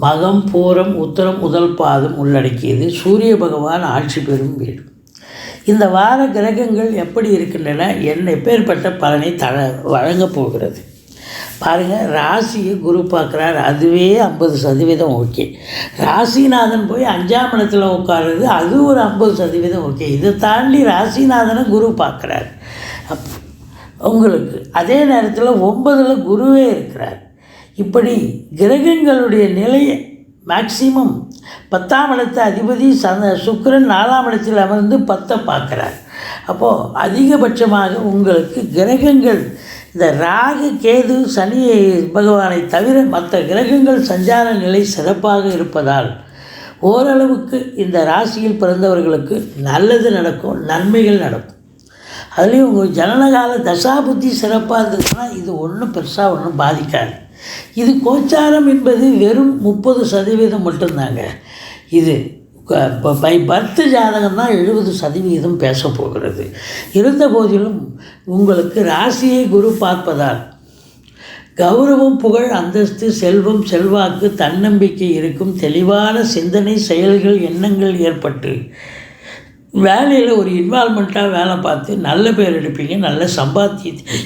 மகம் பூரம் உத்தரம் முதல் பாதம் உள்ளடக்கியது. சூரிய பகவான் ஆட்சி பெறும் வீடு. இந்த வார கிரகங்கள் எப்படி இருக்கின்றன என்ன எப்பேற்பட்ட பலனை தர வழங்கப் போகிறது. பாருங்கள் ராசியை குரு பார்க்குறார். அதுவே ஐம்பது சதவீதம் ஓகே. ராசிநாதன் போய் அஞ்சாம் இடத்துல உட்காருறது அது ஒரு ஐம்பது சதவீதம் ஓகே. இதை தாண்டி ராசிநாதனை குரு பார்க்குறார். அப் உங்களுக்கு அதே நேரத்தில் ஒன்பதில் குருவே இருக்கிறார். இப்படி கிரகங்களுடைய நிலையை மேக்சிமம் பத்தாம் இடத்து அதிபதி சந்த சுக்கரன் நாலாம் இடத்தில் அமர்ந்து பத்தை பார்க்குறார். அப்போது அதிகபட்சமாக உங்களுக்கு கிரகங்கள் இந்த ராகு கேது சனி பகவானை தவிர மற்ற கிரகங்கள் சஞ்சார நிலை சிறப்பாக இருப்பதால் ஓரளவுக்கு இந்த ராசியில் பிறந்தவர்களுக்கு நல்லது நடக்கும் நன்மைகள் நடக்கும். அதுலேயும் உங்கள் ஜனனகால தசாபுத்தி சிறப்பாக இருந்ததுன்னா இது ஒன்றும் பெருசாக ஒன்றும் பாதிக்காது. இது கோச்சாரம் என்பது வெறும் முப்பது சதவீதம் மட்டும்தாங்க. இது பை பர்த் ஜாதகம் தான் எழுபது சதவீதம் பேச போகிறது. இருந்த போதிலும் உங்களுக்கு ராசியை குரு பார்ப்பதால் கௌரவம் புகழ் அந்தஸ்து செல்வம் செல்வாக்கு தன்னம்பிக்கை இருக்கும். தெளிவான சிந்தனை செயல்கள் எண்ணங்கள் ஏற்பட்டு வேலையில் ஒரு இன்வால்மெண்ட்டாக வேலை பார்த்து நல்ல பேர் எடுப்பீங்க நல்ல சம்பாத்தியத்தை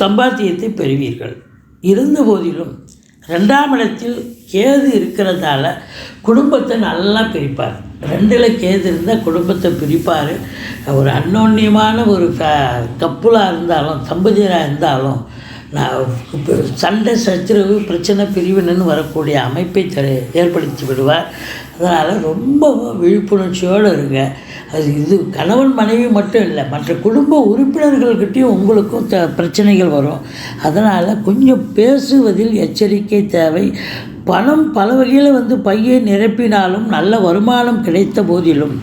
சம்பாத்தியத்தை பெறுவீர்கள். இருந்த போதிலும் ரெண்டாம் இடத்தில் கேது இருக்கிறதால குடும்பத்தை நல்லா பிரிப்பார். ரெண்டில் கேது இருந்தால் குடும்பத்தை பிரிப்பார். ஒரு அன்னோன்யமான ஒரு க கப்புலாக இருந்தாலும் தம்பதியராக இருந்தாலும் சண்டை சச்சரவு பிரச்சனை பிரிவினு வரக்கூடிய அமைப்பை தர ஏற்படுத்தி விடுவார். அதனால் ரொம்ப விழிப்புணர்ச்சியோடு இருங்க. அது இது கணவன் மனைவி மட்டும் இல்லை மற்ற குடும்ப உறுப்பினர்கள்கிட்டையும் உங்களுக்கும் த பிரச்சனைகள் வரும். அதனால் கொஞ்சம் பேசுவதில் எச்சரிக்கை தேவை. பணம் பல வகையில் வந்து பையை நிரப்பினாலும் நல்ல வருமானம் கிடைத்த போதிலும்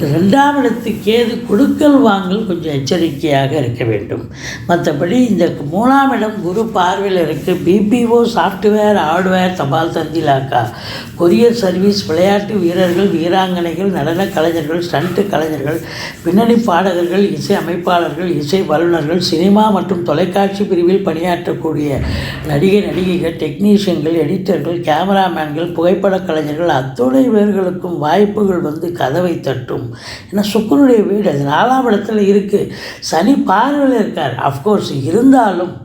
ரெண்டாம் இடத்துக்கு ஏது கொடுக்கல் வாங்கல் கொஞ்சம் எச்சரிக்கையாக இருக்க வேண்டும். மற்றபடி இந்த மூணாம் இடம் குரு பார்வையில் இருக்குது பிபிஓ சாஃப்ட்வேர் ஹார்ட்வேர் தபால் தந்திலாக்கா. கொரியர் சர்வீஸ் விளையாட்டு வீரர்கள் வீராங்கனைகள் நடன கலைஞர்கள் ஸ்டண்ட்டு கலைஞர்கள் பின்னணி பாடகர்கள் இசை அமைப்பாளர்கள் இசை வல்லுநர்கள் சினிமா மற்றும் தொலைக்காட்சி பிரிவில் பணியாற்றக்கூடிய நடிகை நடிகைகள் டெக்னீஷியன்கள் எடிட்டர்கள் கேமராமேன்கள் புகைப்படக் கலைஞர்கள் அத்துணை பேர்களுக்கும் வாய்ப்புகள் வந்து கதவை தட்டும். ஏன்னா சுக்கரனுடைய வீடு அது நாலாம் இடத்துல இருக்குது சனி பார்வையில் இருக்கார். அஃப்கோர்ஸ் இருந்தாலும்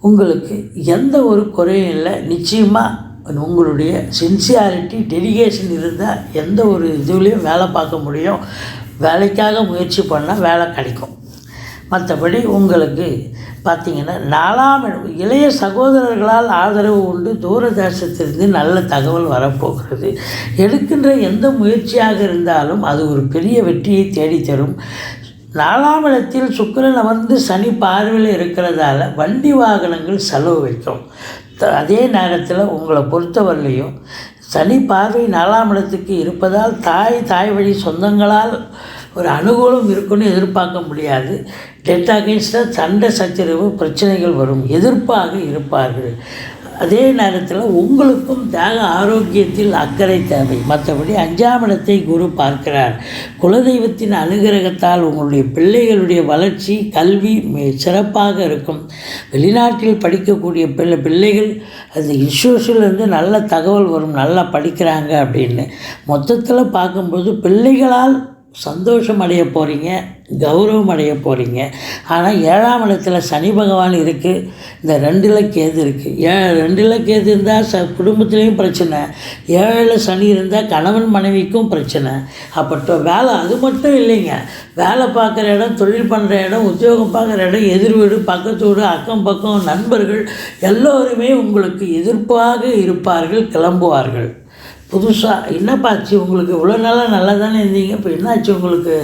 உங்களுக்கு எந்த ஒரு குறையும் இல்லை. நிச்சயமாக உங்களுடைய சின்சியாரிட்டி டெடிகேஷன் இருந்தால் எந்த ஒரு இதுலேயும் வேலை பார்க்க முடியும். வேலைக்காக முயற்சி பண்ணால் வேலை கிடைக்கும். மற்றபடி உங்களுக்கு பார்த்திங்கன்னா நாலாம் இளைய சகோதரர்களால் ஆதரவு உண்டு. தூரதேசத்திலிருந்து நல்ல தகவல் வரப்போகிறது. எடுக்கின்ற எந்த முயற்சியாக இருந்தாலும் அது ஒரு பெரிய வெற்றியை தேடித்தரும். நாலாம் இடத்தில் சுக்கரன் அமர்ந்து சனி பார்வையில் இருக்கிறதால வண்டி வாகனங்கள் செலவு வைக்கும். அதே நேரத்தில் உங்களை பொறுத்தவரையிலையும் சனி பார்வை நாலாம் இடத்துக்கு இருப்பதால் தாய் தாய் வழி சொந்தங்களால் ஒரு அனுகூலம் இருக்குன்னு எதிர்பார்க்க முடியாது. டெத் அகேன்ஸ்டாக சண்டை சச்சரவு பிரச்சனைகள் வரும். எதிர்ப்பாக இருப்பார்கள். அதே நேரத்தில் உங்களுக்கும் தேக ஆரோக்கியத்தில் அக்கறை தேவை. மற்றபடி அஞ்சாம் இடத்தை குரு பார்க்கிறார். குலதெய்வத்தின் அனுகிரகத்தால் உங்களுடைய பிள்ளைகளுடைய வளர்ச்சி கல்வி சிறப்பாக இருக்கும். வெளிநாட்டில் படிக்கக்கூடிய பிள்ளை பிள்ளைகள் அந்த இஷ்யூஸ்லேருந்து நல்ல தகவல் வரும் நல்லா படிக்கிறாங்க அப்படின்னு. மொத்தத்தில் பார்க்கும்போது பிள்ளைகளால் சந்தோஷம் அடைய போகிறீங்க கௌரவம் அடைய போகிறீங்க ஆனால் ஏழாம் இடத்துல சனி பகவான் இருக்குது இந்த ரெண்டில் கேது இருக்குது ஏ ரெண்டில் கேது இருந்தால் ச குடும்பத்துலேயும் பிரச்சனை. ஏழில் சனி இருந்தால் கணவன் மனைவிக்கும் பிரச்சனை. அப்போ வேலை அது மட்டும் இல்லைங்க. வேலை பார்க்குற இடம் தொழில் பண்ணுற இடம் உத்தியோகம் பார்க்குற இடம் எதிர் வீடு பக்கத்து வீடு அக்கம் பக்கம் நண்பர்கள் எல்லோருமே உங்களுக்கு எதிர்ப்பாக இருப்பார்கள் கிளம்புவார்கள். புதுசாக என்னப்பா ஆச்சு? உங்களுக்கு இவ்வளோ நாளாக நல்லா தானே இருந்தீங்க? இப்போ என்னாச்சு உங்களுக்கு?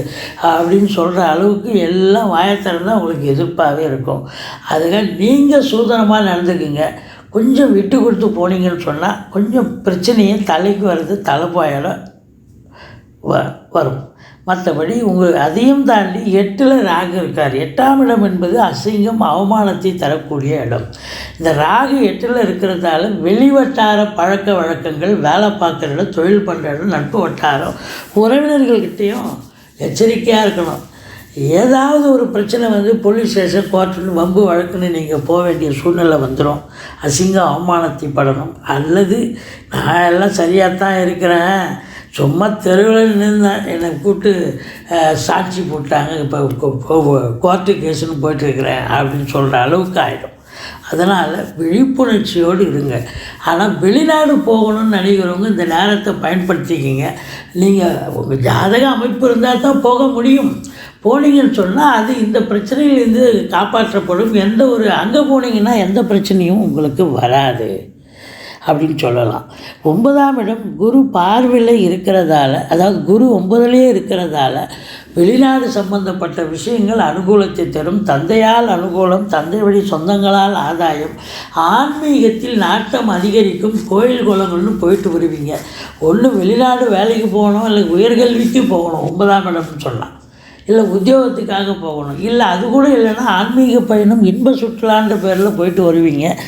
அப்படின்னு சொல்கிற அளவுக்கு எல்லாம் வாயத்திறந்தால் உங்களுக்கு எதிர்ப்பாகவே இருக்கும். அதுக்காக நீங்கள் சூதனமாக நடந்துக்குங்க. கொஞ்சம் விட்டு கொடுத்து போனீங்கன்னு சொன்னால் கொஞ்சம் பிரச்சனையும் தலைக்கு வர்றது தலைப்பாயிடும் வ வரும். மற்றபடி உங்கள் அதையும் தாண்டி எட்டில் ராகு இருக்கார். எட்டாம் இடம் என்பது அசிங்கம் அவமானத்தை தரக்கூடிய இடம். இந்த ராகு எட்டில் இருக்கிறதால வெளிவட்டார பழக்க வழக்கங்கள் வேலை பார்க்குற இடம் தொழில் பண்ணுற இடம் நட்பு வட்டாரம் உறவினர்கள்கிட்டேயும் எச்சரிக்கையாக இருக்கணும். ஏதாவது ஒரு பிரச்சனை வந்து போலீஸ் ஸ்டேஷன் கோர்ட்டுன்னு வம்பு வழக்குன்னு நீங்கள் போக வேண்டிய சூழ்நிலை வந்துடும் அசிங்கம் அவமானத்தை படணும். அல்லது நான் எல்லாம் சரியாக தான் இருக்கிறேன். சும்மா தெருவில் நின்றேன் என்னை கூப்பிட்டு சாட்சி போட்டாங்க. இப்போ கோர்ட்டு கேஸுன்னு போயிட்டுருக்கிறேன் அப்படின்னு சொல்கிற அளவுக்கு ஆகிடும் அதனால் விழிப்புணர்ச்சியோடு இருங்க. ஆனால் வெளிநாடு போகணும்னு நினைக்கிறவங்க இந்த நேரத்தை பயன்படுத்திக்கிங்க. நீங்கள் உங்கள் ஜாதக அமைப்பு இருந்தால் தான் போக முடியும். போனீங்கன்னு சொன்னால் அது இந்த பிரச்சனையிலேருந்து காப்பாற்றப்படும். எந்த ஒரு அங்கே போனீங்கன்னா எந்த பிரச்சனையும் உங்களுக்கு வராது. அப்படின்னு சொல்லலாம். ஒன்பதாம் இடம் குரு பார்வையில் இருக்கிறதால அதாவது குரு ஒன்பதுலேயே இருக்கிறதால வெளிநாடு சம்பந்தப்பட்ட விஷயங்கள் அனுகூலத்தை தரும். தந்தையால் அனுகூலம் தந்தை வழி சொந்தங்களால் ஆதாயம். ஆன்மீகத்தில் நாட்டம் அதிகரிக்கும். கோயில் குளங்கள்னு போயிட்டு வருவீங்க. ஒன்று வெளிநாடு வேலைக்கு போகணும் இல்லை உயர்கல்விக்கு போகணும். ஒன்பதாம் இடம்னு சொன்னால் இல்லை உத்தியோகத்துக்காக போகணும். இல்லை அது கூட இல்லைன்னா ஆன்மீக பயணம் இன்ப சுற்றுலான்ற பேரில் போயிட்டு வருவீங்க.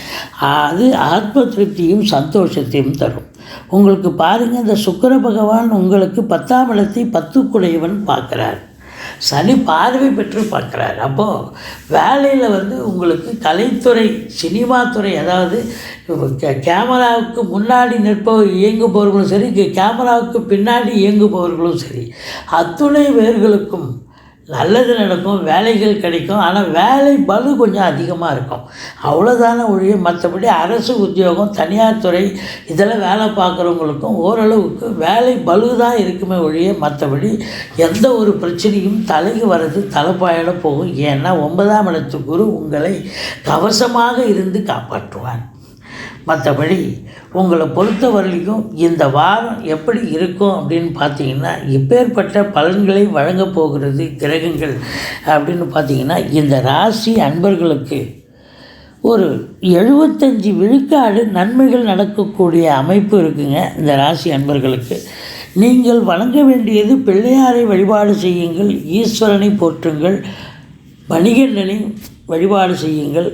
அது ஆத்ம திருப்தியும் சந்தோஷத்தையும் தரும். உங்களுக்கு பாருங்கள் இந்த சுக்கர பகவான் உங்களுக்கு பத்தாம் இடத்தை பத்துக்குடையவன் பார்க்குறார். சனி பார்வை பெற்று பார்க்குறாரு. அப்போது வேலையில் வந்து உங்களுக்கு கலைத்துறை சினிமா துறை அதாவது கே- கேமராவுக்கு முன்னாடி நிற்பவர் இயங்குபவர்களும் சரி கேமராவுக்கு பின்னாடி இயங்குபவர்களும் சரி அத்துணை பேர்களுக்கும் நல்லது நடக்கும் வேலைகள் கிடைக்கும் ஆனால் வேலை பளு கொஞ்சம் அதிகமாக இருக்கும். அவ்வளோதான ஒழிய மற்றபடி அரசு உத்தியோகம் தனியார் துறை இதெல்லாம் வேலை பார்க்குறவங்களுக்கும் ஓரளவுக்கு வேலை பளு தான் இருக்குமே ஒழிய மற்றபடி எந்த ஒரு பிரச்சனையும் தலைக்கு வர்றது தலைப்பாயிட போகும். ஏன்னா ஒன்பதாம் இடத்து குரு உங்களை கவசமாக இருந்து காப்பாற்றுவார். மற்றபடி உங்களை பொறுத்த வரைக்கும் இந்த வாரம் எப்படி இருக்கும் அப்படின்னு பார்த்தீங்கன்னா இப்பேற்பட்ட பலன்களை வழங்கப் போகிறது கிரகங்கள் அப்படின்னு பார்த்தீங்கன்னா இந்த ராசி அன்பர்களுக்கு ஒரு எழுபத்தஞ்சி விழுக்காடு நன்மைகள் நடக்கக்கூடிய அமைப்பு இருக்குங்க இந்த ராசி அன்பர்களுக்கு. நீங்கள் வழங்க வேண்டியது பிள்ளையாரை வழிபாடு செய்யுங்கள் ஈஸ்வரனை போற்றுங்கள் மணிகண்டனை வழிபாடு செய்யுங்கள்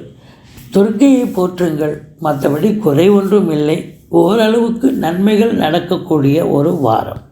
துர்க்கையை போற்றுங்கள் மற்றபடி குறை ஒன்றும் இல்லை. ஓரளவுக்கு நன்மைகள் நடக்கக்கூடிய ஒரு வாரம்.